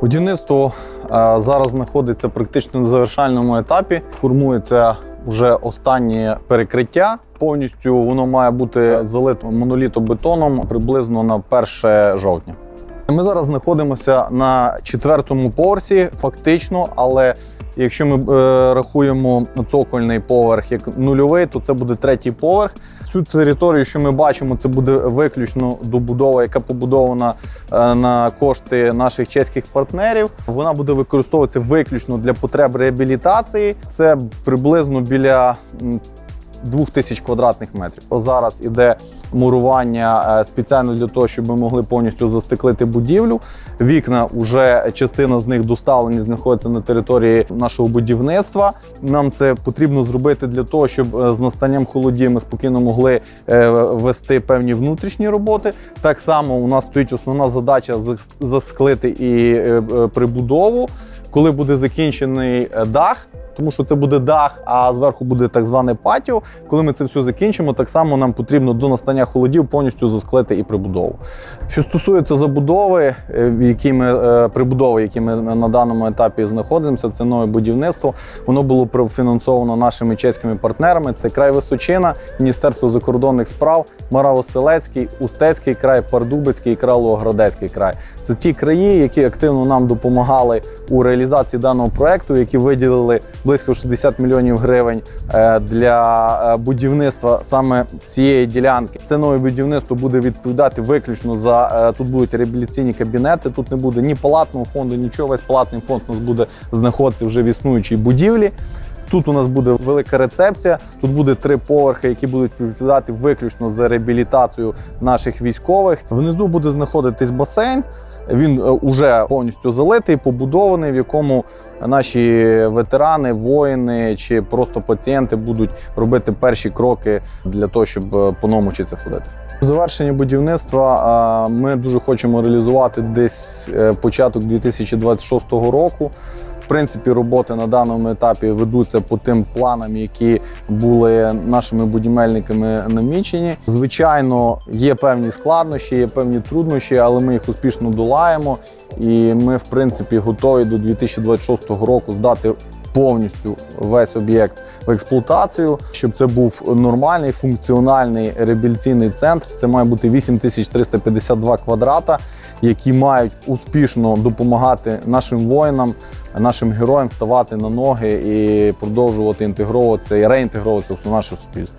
Будівництво е, зараз знаходиться практично на завершальному етапі. Формується вже останнє перекриття. Повністю воно має бути залито монолітобетоном приблизно на 1 жовтня. Ми зараз знаходимося на четвертому поверсі, фактично, але якщо ми е, рахуємо цокольний поверх як нульовий, то це буде третій поверх. Цю територію, що ми бачимо, це буде виключно добудова, яка побудована е, на кошти наших чеських партнерів. Вона буде використовуватися виключно для потреб реабілітації. Це приблизно біля 2000 квадратних метрів. Зараз іде мурування е, спеціально для того, щоб ми могли повністю застеклити будівлю. Вікна вже частина з них доставлені, знаходяться на території нашого будівництва. Нам це потрібно зробити для того, щоб е, з настанням холодів ми спокійно могли е, вести певні внутрішні роботи. Так само у нас стоїть основна задача засклити і е, е, прибудову. Коли буде закінчений е, дах, тому що це буде дах, а зверху буде так зване патіо. Коли ми це все закінчимо, так само нам потрібно до настання холодів повністю засклити і прибудову. Що стосується забудови, е, в якій ми е, прибудови, які ми на даному етапі знаходимося, це нове будівництво. Воно було профінансовано нашими чеськими партнерами. Це край Височина, Міністерство закордонних справ, Мараво-Селецький, Устецький край, Пардубицький і Кралово-Градецький край. Це ті краї, які активно нам допомагали у реалізації даного проекту, які виділили близько 60 мільйонів гривень е, для е, будівництва саме цієї ділянки. Це нове будівництво буде відповідати виключно за е, тут будуть реабілітаційні кабінети. Тут не буде ні палатного фонду, нічого. Весь палатний фонд у нас буде знаходитися вже в існуючій будівлі. Тут у нас буде велика рецепція. Тут буде три поверхи, які будуть відповідати виключно за реабілітацію наших військових. Внизу буде знаходитись басейн. Він вже повністю залитий, побудований, в якому наші ветерани, воїни чи просто пацієнти будуть робити перші кроки для того, щоб е, по-новому вчитися ходити. Завершення будівництва ми дуже хочемо реалізувати десь е, початок 2026 року. Принципі, роботи на даному етапі ведуться по тим планам, які були нашими будівельниками намічені. Звичайно, є певні складнощі, є певні труднощі, але ми їх успішно долаємо. І ми, в принципі, готові до 2026 року здати повністю весь об'єкт в експлуатацію, щоб це був нормальний функціональний реабілітаційний центр. Це має бути 8352 квадрата, які мають успішно допомагати нашим воїнам, нашим героям ставати на ноги і продовжувати інтегровуватися і реінтегровуватися в наше суспільство.